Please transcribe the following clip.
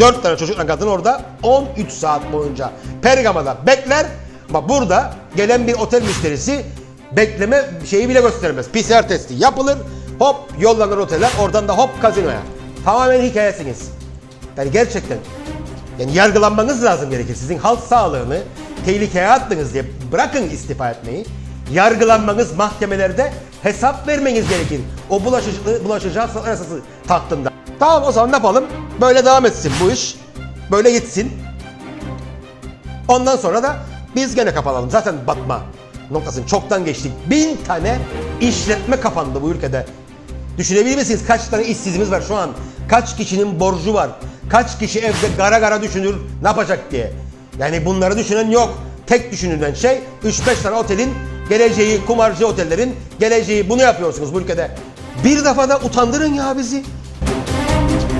Dört tane çocukla kadın orada 13 saat boyunca Pergama'da bekler ama burada gelen bir otel müşterisi bekleme şeyi bile göstermez. PCR testi yapılır, hop yollanır otele, oradan da hop kazinoya. Tamamen hikayesiniz. Yani gerçekten yani yargılanmanız lazım gerekir. Sizin halk sağlığını tehlikeye attınız diye bırakın istifa etmeyi. Yargılanmanız mahkemelerde hesap vermeniz gerekir. O bulaşıcı, bulaşacağı sanat esası tahtında. Tamam o zaman ne yapalım? Böyle devam etsin bu iş. Böyle gitsin. Ondan sonra da biz gene kapatalım. Zaten batma noktasını çoktan geçtik. Bin tane işletme kapandı bu ülkede. Düşünebilir misiniz kaç tane işsizimiz var şu an? Kaç kişinin borcu var? Kaç kişi evde gara gara düşünür ne yapacak diye. Yani bunları düşünen yok. Tek düşünülen şey 3-5 tane otelin geleceği, kumarcı otellerin geleceği. Bunu yapıyorsunuz bu ülkede. Bir defa da utandırın ya bizi. Thank you.